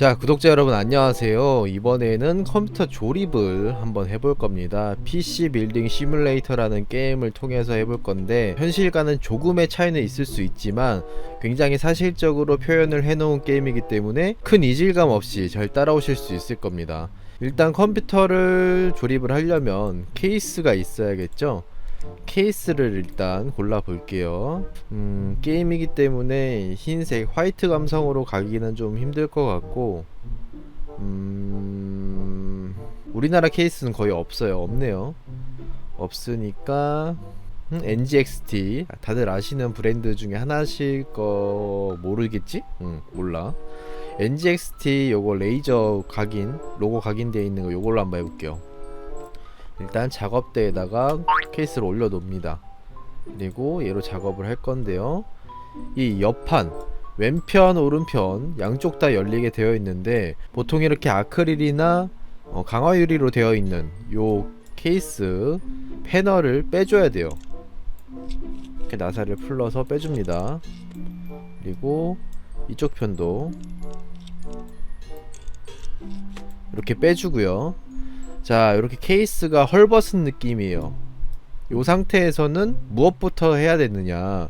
자 구독자 여러분 안녕하세요. 이번에는 컴퓨터 조립을 한번 해볼 겁니다. PC 빌딩 시뮬레이터라는 게임을 통해서 해볼 건데 현실과는 조금의 차이는 있을 수 있지만 굉장히 사실적으로 표현을 해놓은 게임이기 때문에 큰 이질감 없이 잘 따라오실 수 있을 겁니다. 일단 컴퓨터를 조립을 하려면 케이스가 있어야겠죠 케이스를 일단 골라 볼게요. 음, 게임이기 때문에 흰색, 화이트 감성으로 가기는 좀 힘들 것 같고, 음, 우리나라 케이스는 거의 없어요. 없네요. 없으니까, 음, NGXT. 다들 아시는 브랜드 중에 하나실 거 모르겠지? 응, 몰라. NGXT 요거 레이저 각인, 로고 각인되어 있는 거 요걸로 한번 해볼게요. 일단 작업대에다가 케이스를 올려 놓습니다. 그리고 얘로 작업을 할 건데요. 이 옆판 왼편 오른편 양쪽 다 열리게 되어 있는데 보통 이렇게 아크릴이나 어, 강화 유리로 되어 있는 요 케이스 패널을 빼줘야 돼요. 이렇게 나사를 풀러서 빼줍니다. 그리고 이쪽 편도 이렇게 빼주고요. 자 이렇게 케이스가 헐벗은 느낌이에요. 이 상태에서는 무엇부터 해야 되느냐?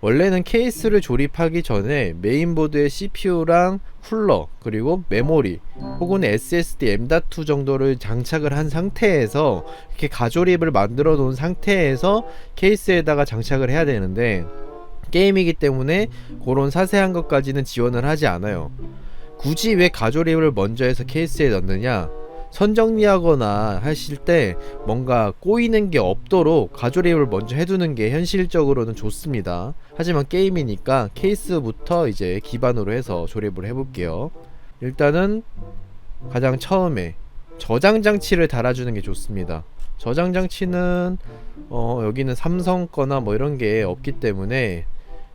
원래는 케이스를 조립하기 전에 메인보드에 CPU랑 쿨러 그리고 메모리 혹은 SSD M.2 정도를 장착을 한 상태에서 이렇게 가조립을 만들어 놓은 상태에서 케이스에다가 장착을 해야 되는데 게임이기 때문에 그런 사세한 것까지는 지원을 하지 않아요. 굳이 왜 가조립을 먼저 해서 케이스에 넣느냐 선정리하거나 하실 때 뭔가 꼬이는 게 없도록 가조립을 먼저 해두는 게 현실적으로는 좋습니다. 하지만 게임이니까 케이스부터 이제 기반으로 해서 조립을 해볼게요. 일단은 가장 처음에 저장 장치를 달아주는 게 좋습니다. 저장 장치는 어 여기는 삼성 거나 뭐 이런 게 없기 때문에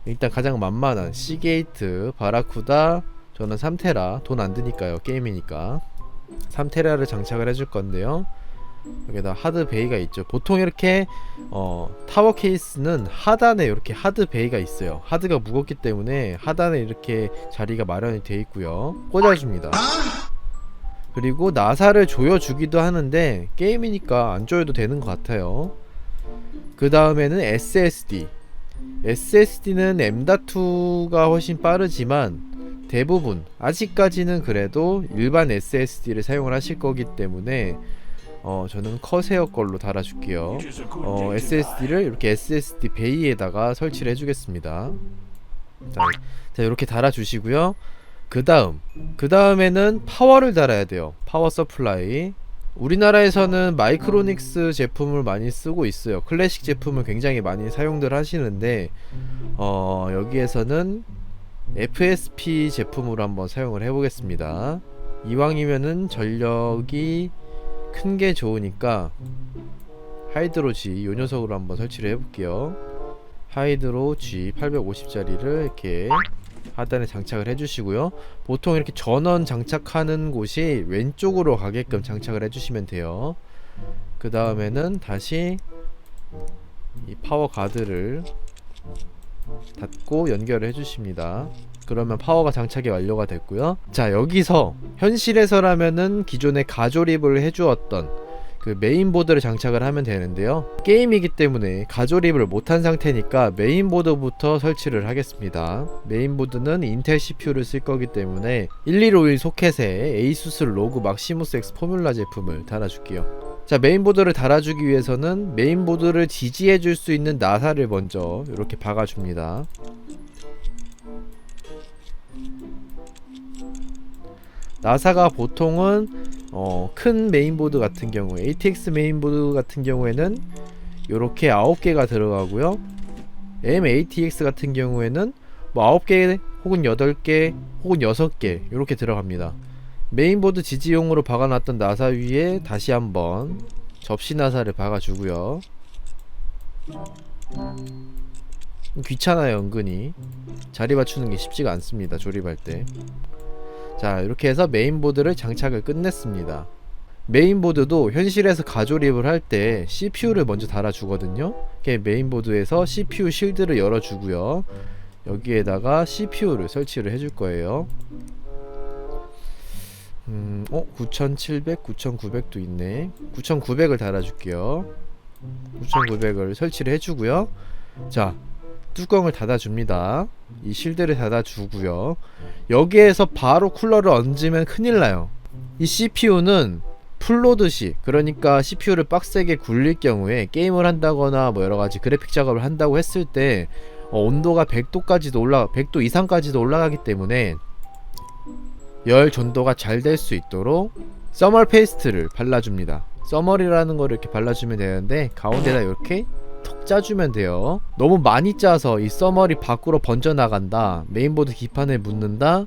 일단 가장 만만한 시게이트, 바라쿠다, 저는 3테라 돈 안 드니까요 게임이니까 3테라를 장착을 해줄 건데요. 여기다 하드 베이가 있죠. 보통 이렇게 어, 타워 케이스는 하단에 이렇게 하드 베이가 있어요. 하드가 무겁기 때문에 하단에 이렇게 자리가 마련이 되어 있고요. 꽂아줍니다. 그리고 나사를 조여주기도 하는데 게임이니까 안 조여도 되는 것 같아요. 그 다음에는 SSD. SSD는 M.2가 훨씬 빠르지만 대부분 아직까지는 그래도 일반 SSD를 사용을 하실 거기 때문에 어 저는 커세어 걸로 달아줄게요. 어 SSD를 이렇게 SSD 베이에다가 설치를 해주겠습니다. 자, 자 이렇게 달아주시고요. 그 다음 그 다음에는 파워를 달아야 돼요. 파워 서플라이. 우리나라에서는 마이크로닉스 제품을 많이 쓰고 있어요. 클래식 제품을 굉장히 많이 사용들 하시는데 어 여기에서는 FSP 제품으로 한번 사용을 해보겠습니다. 이왕이면은 전력이 큰 게 좋으니까 하이드로 G 요 녀석으로 한번 설치를 해볼게요. 하이드로 G 850짜리를 이렇게 하단에 장착을 해주시고요. 보통 이렇게 전원 장착하는 곳이 왼쪽으로 가게끔 장착을 해주시면 돼요. 그 다음에는 다시 이 파워 가드를 닫고 연결을 해주십니다. 그러면 파워가 장착이 완료가 됐고요. 자 여기서 현실에서라면은 기존에 가조립을 해주었던 그 메인보드를 장착을 하면 되는데요. 게임이기 때문에 가조립을 못한 상태니까 메인보드부터 설치를 하겠습니다. 메인보드는 인텔 CPU를 쓸 거기 때문에 1151 소켓에 ASUS 로그 막시무스 X 포뮬라 제품을 달아줄게요. 자 메인보드를 달아주기 위해서는 메인보드를 지지해 줄 수 있는 나사를 먼저 이렇게 박아줍니다. 나사가 보통은 어, 큰 메인보드 같은 경우 ATX 메인보드 같은 경우에는 이렇게 9개가 들어가고요. MATX 같은 경우에는 뭐 9개 혹은 8개 혹은 6개 이렇게 들어갑니다 메인보드 지지용으로 박아놨던 나사 위에 다시 한번 접시 나사를 박아주고요. 귀찮아요 은근히. 자리 맞추는 게 쉽지가 않습니다 조립할 때 자 이렇게 해서 메인보드를 장착을 끝냈습니다. 메인보드도 현실에서 가조립을 할 때 CPU를 먼저 달아주거든요. 메인보드에서 CPU 실드를 열어주고요. 여기에다가 CPU를 설치를 해줄 거예요 음, 어, 9700, 9900도 있네. 9900을 달아줄게요. 9900을 설치를 해주고요. 자, 뚜껑을 닫아줍니다. 이 실드를 닫아주고요. 여기에서 바로 쿨러를 얹으면 큰일 나요. 이 CPU는 풀로드시 그러니까 CPU를 빡세게 굴릴 경우에 게임을 한다거나 뭐 여러 가지 그래픽 작업을 한다고 했을 때 어, 온도가 100도까지도 올라 100도 이상까지도 올라가기 때문에 열 전도가 잘 될 수 있도록 써멀 페이스트를 발라줍니다. 써멀이라는 거를 이렇게 발라주면 되는데 가운데다 이렇게 톡 짜주면 돼요. 너무 많이 짜서 이 써멀이 밖으로 번져 나간다. 메인보드 기판에 묻는다.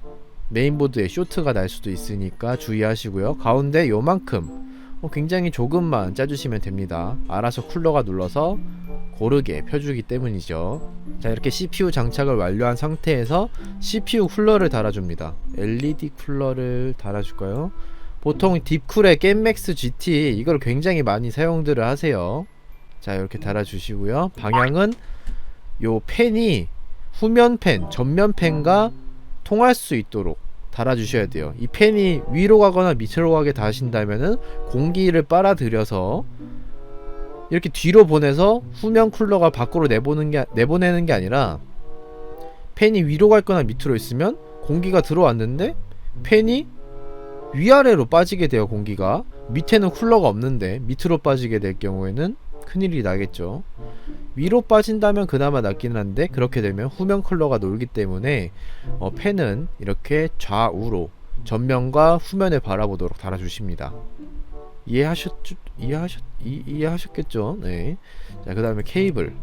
메인보드에 쇼트가 날 수도 있으니까 주의하시고요. 가운데 요만큼 어, 굉장히 조금만 짜주시면 됩니다. 알아서 쿨러가 눌러서 고르게 펴주기 때문이죠. 자 이렇게 CPU 장착을 완료한 상태에서 CPU 쿨러를 달아줍니다. LED 쿨러를 달아줄까요? 보통 딥쿨의 겜맥스 GT 이걸 굉장히 많이 사용들을 하세요. 자 이렇게 달아주시고요. 방향은 요 펜이 후면 펜, 전면 펜과 통할 수 있도록 달아주셔야 돼요. 이 펜이 위로 가거나 밑으로 가게 닿으신다면은 공기를 빨아들여서 이렇게 뒤로 보내서 후면 쿨러가 밖으로 내보는 게 내보내는 게 아니라 팬이 위로 갈 거나 밑으로 있으면 공기가 들어왔는데 팬이 위아래로 빠지게 돼요 공기가 밑에는 쿨러가 없는데 밑으로 빠지게 될 경우에는 큰일이 나겠죠 위로 빠진다면 그나마 낫기는 한데 그렇게 되면 후면 쿨러가 놀기 때문에 어, 팬은 이렇게 좌우로 전면과 후면을 바라보도록 달아주십니다 이해하셨 이해하셨 이, 이해하셨겠죠? 네. 자, 그다음에 케이블.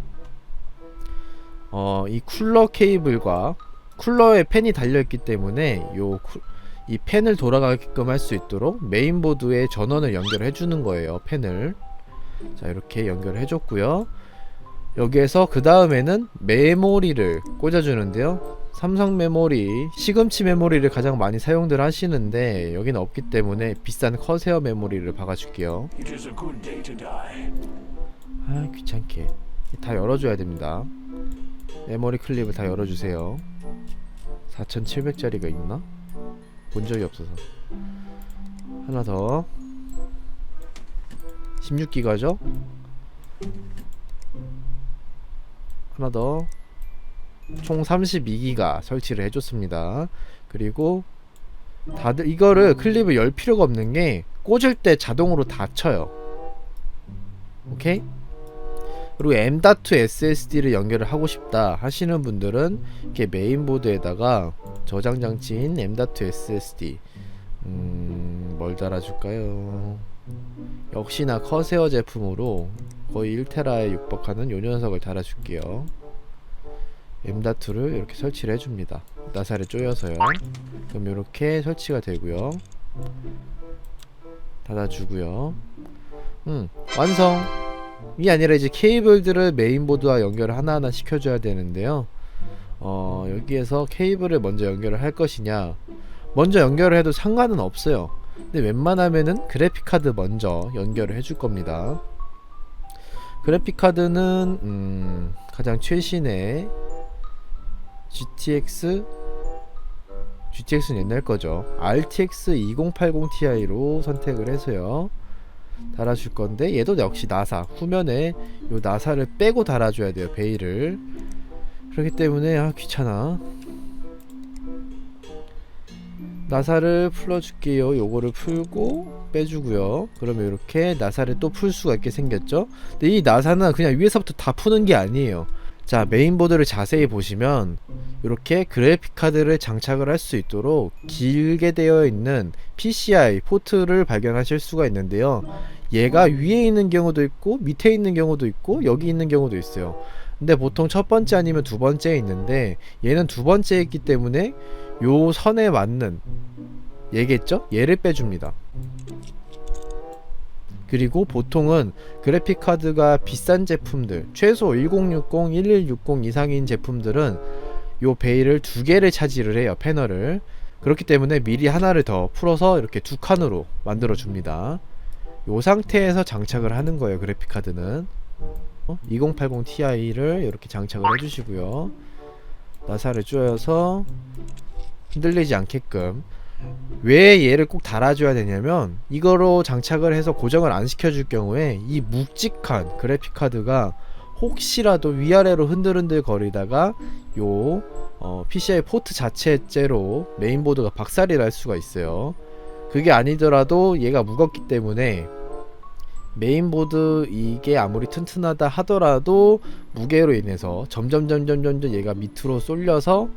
어, 이 쿨러 케이블과 쿨러에 팬이 달려 있기 때문에 요이 팬을 돌아가게끔 할 수 있도록 메인보드에 전원을 연결해 주는 거예요. 팬을. 자, 이렇게 연결해 줬고요. 여기에서 그 다음에는 메모리를 꽂아 주는데요. 삼성 메모리, 시금치 메모리를 가장 많이 사용들 하시는데 여기는 없기 때문에 비싼 커세어 메모리를 박아줄게요. 아 귀찮게 다 열어줘야 됩니다. 메모리 클립을 다 열어주세요. 4,700짜리가 있나? 본 적이 없어서 하나 더 16기가죠? 하나 더 총 32기가 설치를 해줬습니다. 그리고 다들 이거를 클립을 열 필요가 없는 게 꽂을 때 자동으로 닫혀요. 오케이? 그리고 M.2 SSD를 연결을 하고 싶다 하시는 분들은 이렇게 메인보드에다가 저장 장치인 M.2 SSD 음, 뭘 달아줄까요? 역시나 커세어 제품으로 거의 1테라에 육박하는 요 녀석을 달아줄게요. M.2를 이렇게 설치를 해줍니다. 나사를 조여서요. 그럼 이렇게 설치가 되고요. 닫아주고요. 음, 완성! 이 아니라 이제 케이블들을 메인보드와 연결을 하나하나 시켜줘야 되는데요. 어, 여기에서 케이블을 먼저 연결을 할 것이냐. 먼저 연결을 해도 상관은 없어요. 근데 웬만하면은 그래픽카드 먼저 연결을 해줄 겁니다. 그래픽카드는, 음, 가장 최신의 GTX GTX는 옛날 거죠. RTX 2080 Ti로 선택을 해서요. 달아줄 건데 얘도 역시 나사 후면에 요 나사를 빼고 달아줘야 돼요 베일을 그렇기 때문에 아 귀찮아 나사를 풀어줄게요. 요거를 풀고 빼주고요. 그러면 이렇게 나사를 또 풀 수가 있게 생겼죠? 근데 이 나사는 그냥 위에서부터 다 푸는 게 아니에요. 자 메인보드를 자세히 보시면 이렇게 그래픽카드를 장착을 할 수 있도록 길게 되어 있는 PCI 포트를 발견하실 수가 있는데요. 얘가 위에 있는 경우도 있고 밑에 있는 경우도 있고 여기 있는 경우도 있어요 근데 보통 첫 번째 아니면 두 번째에 있는데 얘는 두 번째에 있기 때문에 요 선에 맞는 얘겠죠? 얘를 빼줍니다 그리고 보통은 그래픽 카드가 비싼 제품들 최소 1060, 1160 이상인 제품들은 요 베일을 두 개를 차지를 해요 패널을 그렇기 때문에 미리 하나를 더 풀어서 이렇게 두 칸으로 만들어 줍니다 요 상태에서 장착을 하는 거예요 그래픽 카드는 어? 2080 Ti를 이렇게 장착을 해주시고요. 나사를 조여서 흔들리지 않게끔. 왜 얘를 꼭 달아줘야 되냐면 이거로 장착을 해서 고정을 안 시켜줄 경우에 이 묵직한 그래픽 카드가 혹시라도 위아래로 흔들흔들 거리다가 요 어, PCI 포트 자체째로 메인보드가 박살이 날 수가 있어요. 그게 아니더라도 얘가 무겁기 때문에 메인보드 이게 아무리 튼튼하다 하더라도 무게로 인해서 점점 점점 점점 얘가 밑으로 쏠려서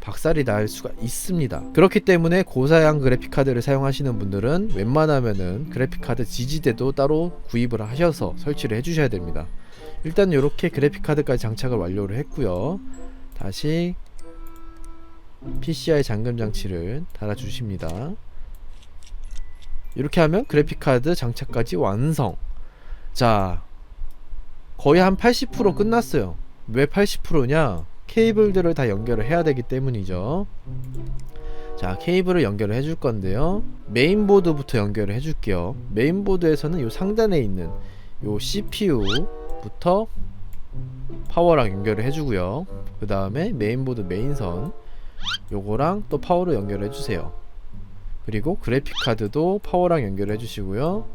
박살이 날 수가 있습니다. 그렇기 때문에 고사양 그래픽 카드를 사용하시는 분들은 웬만하면은 그래픽 카드 지지대도 따로 구입을 하셔서 설치를 해주셔야 됩니다. 일단 이렇게 그래픽 카드까지 장착을 완료를 했고요. 다시 PCI 잠금 장치를 달아 주십니다. 이렇게 하면 그래픽 카드 장착까지 완성. 자, 거의 한 80% 끝났어요. 왜 80%냐? 케이블들을 다 연결을 해야 되기 때문이죠. 자, 케이블을 연결을 해줄 건데요. 메인보드부터 연결을 해줄게요. 메인보드에서는 이 상단에 있는 요 CPU부터 파워랑 연결을 해주고요. 그 다음에 메인보드 메인선 요거랑 또 파워로 연결해 주세요. 그리고 그래픽 카드도 파워랑 연결해 주시고요.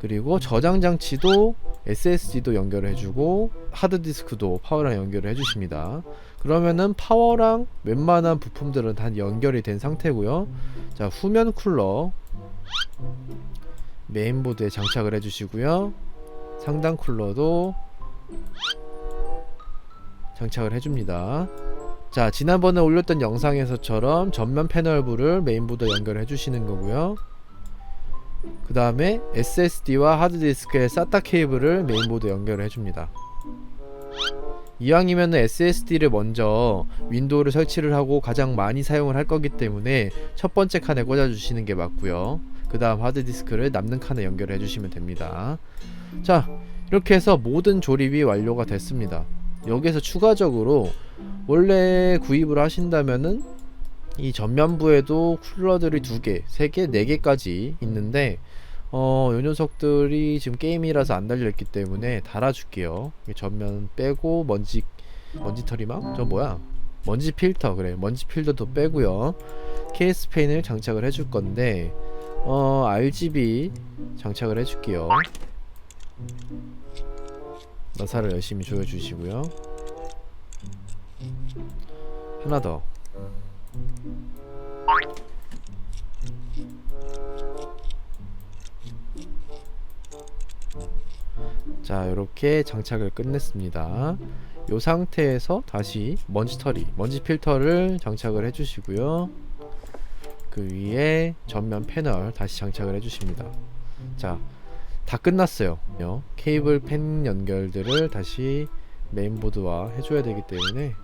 그리고 저장 장치도 SSD도 연결해 주고 하드 디스크도 파워랑 연결을 해 주십니다. 그러면은 파워랑 웬만한 부품들은 다 연결이 된 상태고요. 자, 후면 쿨러 메인보드에 장착을 해 주시고요. 상단 쿨러도 장착을 해 줍니다. 자, 지난번에 올렸던 영상에서처럼 전면 패널부를 메인보드에 연결해 주시는 거고요. 그 다음에 SSD와 하드디스크의 SATA 케이블을 메인보드에 연결해 줍니다. 이왕이면 SSD를 먼저 윈도우를 설치를 하고 가장 많이 사용을 할 거기 때문에 첫 번째 칸에 꽂아 주시는 게 맞고요. 그 다음 하드디스크를 남는 칸에 연결해 주시면 됩니다. 자, 이렇게 해서 모든 조립이 완료가 됐습니다. 여기서 추가적으로 원래 구입을 하신다면은 이 전면부에도 쿨러들이 두 개, 세 개, 네 개까지 있는데 어, 요 녀석들이 지금 게임이라서 안 달려있기 때문에 달아줄게요. 이 전면 빼고 먼지 먼지 털이망? 저 뭐야? 먼지 필터 그래. 먼지 필터도 빼고요. 케이스 펜을 장착을 해줄 건데 어, RGB 장착을 해줄게요. 나사를 열심히 조여주시고요. 하나 더. 자, 이렇게 장착을 끝냈습니다. 이 상태에서 다시 먼지 털이, 먼지 필터를 장착을 해주시고요. 그 위에 전면 패널 다시 장착을 해주십니다. 자, 다 끝났어요. 요 케이블 펜 연결들을 다시 메인보드와 해줘야 되기 때문에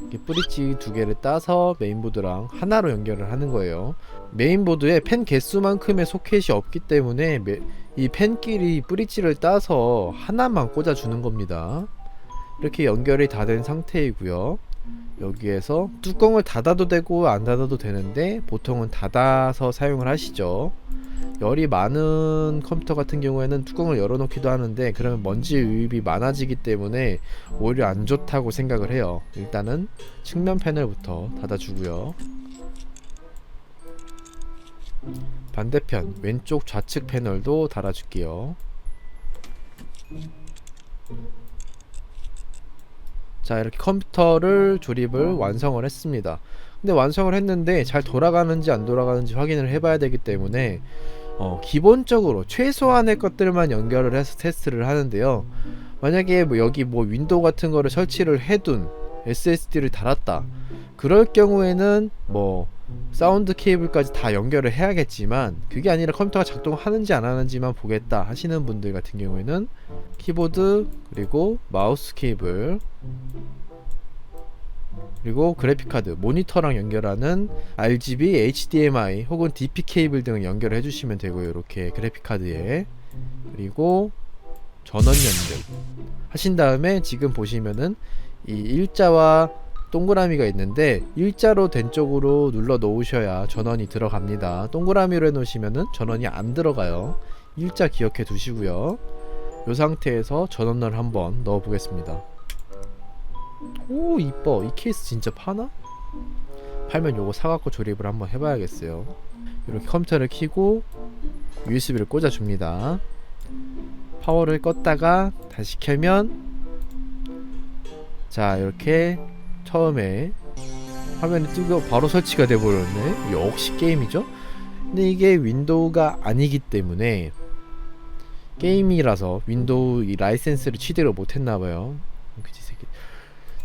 이렇게 브릿지 두 개를 따서 메인보드랑 하나로 연결을 하는 거예요. 메인보드에 펜 개수만큼의 소켓이 없기 때문에 메- 이 펜끼리 브릿지를 따서 하나만 꽂아주는 겁니다. 이렇게 연결이 다 된 상태이고요. 여기에서 뚜껑을 닫아도 되고 안 닫아도 되는데 보통은 닫아서 사용을 하시죠. 열이 많은 컴퓨터 같은 경우에는 뚜껑을 열어놓기도 하는데 그러면 먼지 유입이 많아지기 때문에 오히려 안 좋다고 생각을 해요. 일단은 측면 패널부터 닫아주고요. 반대편 왼쪽 좌측 패널도 달아줄게요. 자 이렇게 컴퓨터를 조립을 완성을 했습니다. 근데 완성을 했는데 잘 돌아가는지 안 돌아가는지 확인을 해봐야 되기 때문에 어, 기본적으로 최소한의 것들만 연결을 해서 테스트를 하는데요. 만약에 뭐 여기 뭐 윈도우 같은 거를 설치를 해둔 SSD를 달았다. 그럴 경우에는 뭐 사운드 케이블까지 다 연결을 해야겠지만 그게 아니라 컴퓨터가 작동하는지 안 하는지만 보겠다 하시는 분들 같은 경우에는 키보드 그리고 마우스 케이블 그리고 그래픽카드, 모니터랑 연결하는 RGB, HDMI 혹은 DP 케이블 등을 연결해 주시면 되고요. 이렇게 그래픽카드에 그리고 전원 연결 하신 다음에 지금 보시면은 이 일자와 동그라미가 있는데 일자로 된 쪽으로 눌러 놓으셔야 전원이 들어갑니다. 동그라미로 해 놓으시면은 전원이 안 들어가요. 일자 기억해 두시고요. 이 상태에서 전원을 한번 넣어 보겠습니다. 오 이뻐 이 케이스 진짜 파나? 팔면 요거 사갖고 조립을 한번 해봐야겠어요 이렇게 컴퓨터를 켜고 USB를 꽂아줍니다 파워를 껐다가 다시 켜면 자 이렇게 처음에 화면이 뜨고 바로 설치가 돼버렸네. 역시 게임이죠? 근데 이게 윈도우가 아니기 때문에 게임이라서 윈도우 이 라이센스를 취득을 못했나봐요.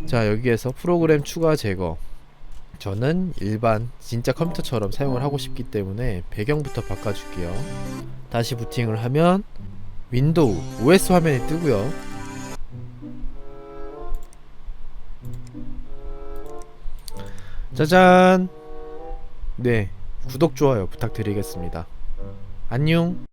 자 여기에서 프로그램 추가 제거. 저는 일반 진짜 컴퓨터처럼 사용을 하고 싶기 때문에 배경부터 바꿔줄게요. 다시 부팅을 하면 윈도우 OS 화면이 뜨고요 짜잔. 네 구독 좋아요 부탁드리겠습니다. 안녕